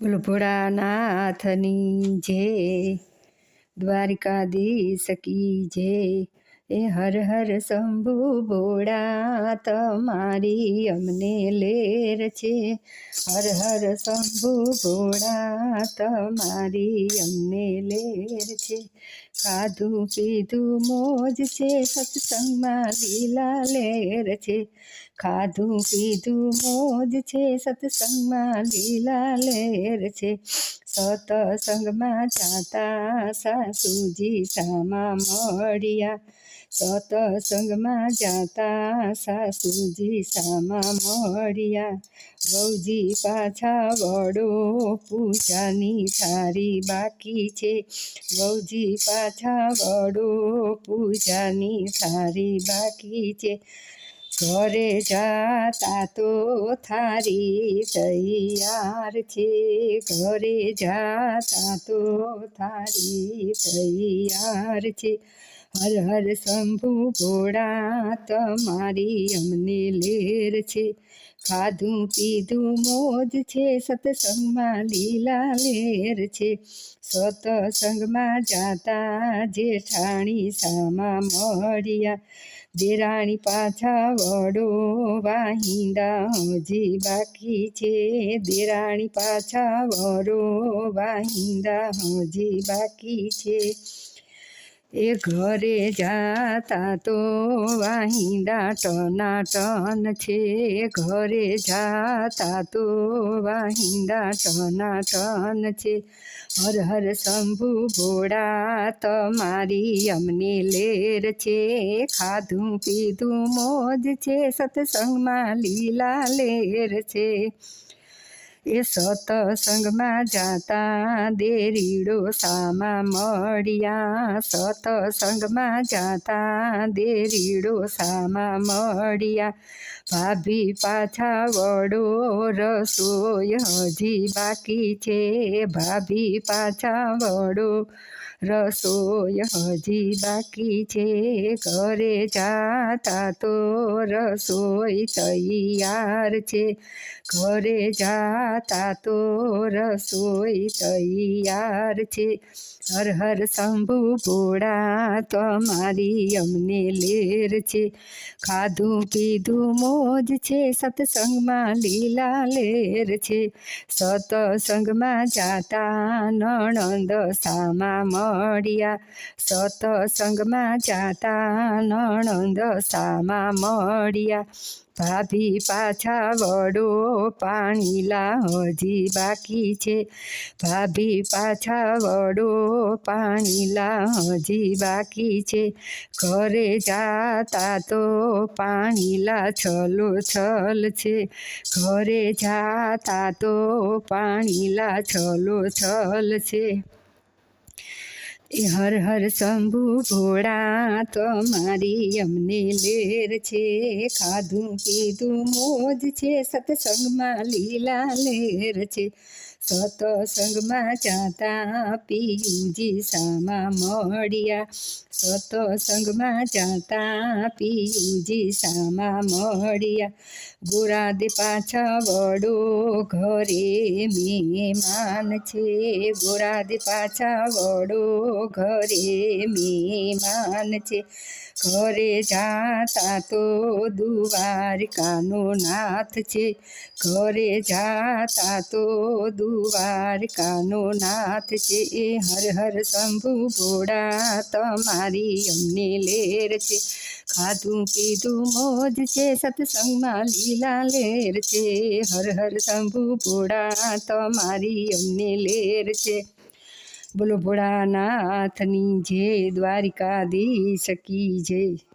બોલો, ભોળાનાથની જે દ્વારિકાધીશ કી જે, એ હર હર શંભુ ભોળા તમારી અમને લેર છે. હર હર શંભુ ભોળા તમારી અમને લેર છે. ખાધું પીધું મોજ છે, સત્સંગમાં લીલા લેર છે. ખાધું પીધું મોજ છે, સત્સંગમાં લીલા લેર છે. સતસંગમાં જાતા સાસુજી સામા મળ્યા. સતસંગમાં જાતા સાસુજી સામા મળ્યા. વહુજી પાછા વડો પૂજાની થારી બાકી છે. વહુજી પાછા વડો પૂજાની થારી બાકી છે. ઘરે જાતા તો થારી તૈયાર છે. ઘરે જાતા તો થારી તૈયાર છે. હર હર શંભુ ભોળા, તમારી અમને લેર છે. ખાધું, પીધું, મોજ છે, સત્સંગમાં લીલા લેર છે. સતસંગમાં જાતા જેઠાણી સામા મળ્યા. દેરાણી પાછા વડો વાહિંદા હજી બાકી છે. દેરાણી પાછા વડો વાહિંદા હજી બાકી છે. એ ઘરે જાતા તો વાહિંદા ટના ટન છે. ઘરે જાતા તો વાહિંદા ટના ટન છે. હર હર શંભુ ભોળા, તમારી અમને લેર છે. ખાધું પીધું મોજ છે. સત્સંગમાં લીલા લેર છે. એ સતસંગમાં જાતા દેરીડો સામા મળ્યા. સતસંગમાં જાતા દેરીડો સામા મળ્યા. ભાભી પાછા વડો રસોઈ હજી બાકી છે. ભાભી પાછા વડો રસોઈ હજી બાકી છે, ઘરે જાતા તો રસોઈ તૈયાર છે. ઘરે જાતા તો રસોઈ તૈયાર છે. હર હર શંભુ ભોળા, તમારી અમને લેર છે. ખાધું પીધું મોજ છે, સત્સંગમાં લીલા લેર છે. સતસંગમાં જાતા નણંદ સામા મળ્યા સતસંગમાં જાતા નણંદ સામા મળ્યા. ભાભી પાછા વડો પાણીલા હજી બાકી છે. ભાભી પાછા વડો પાણીલા હજી બાકી છે. ઘરે જાતા તો પાણીલા છલો છલ છે. ઘરે જાતા તો પાણીલા છલો છલ છે. એ હર હર શંભુ ભોળા તમારી અમને લેર છે. ખાધું પીધું મોજ છે. સત્સંગમાં લીલા લેર છે. સતસંગમાં જાતા પિયુજી સામા મળ્યા. સતસંગમાં જાતા પિયુજી સામા મળ્યા. ગોરાદે પાછા વડો ઘરે મેમાન છે. ગોરાદે પાછા વડો ઘરે મેમાન છે. ઘરે જાતા તો દ્વારકાનો નાથ છે. ઘરે જાતા તો દ્વારકાનો નાથ છે એ હર હર શંભુ ભોળા, તમારી અમને લેર છે. ખાધું પીધું મોજ છે, સત્સંગમાં લીલા લેર છે. હર હર શંભુ ભોળા, તમારી અમને લેર છે. બોલો ભોળાનાથની જય દ્વારિકાધીશ કી જય.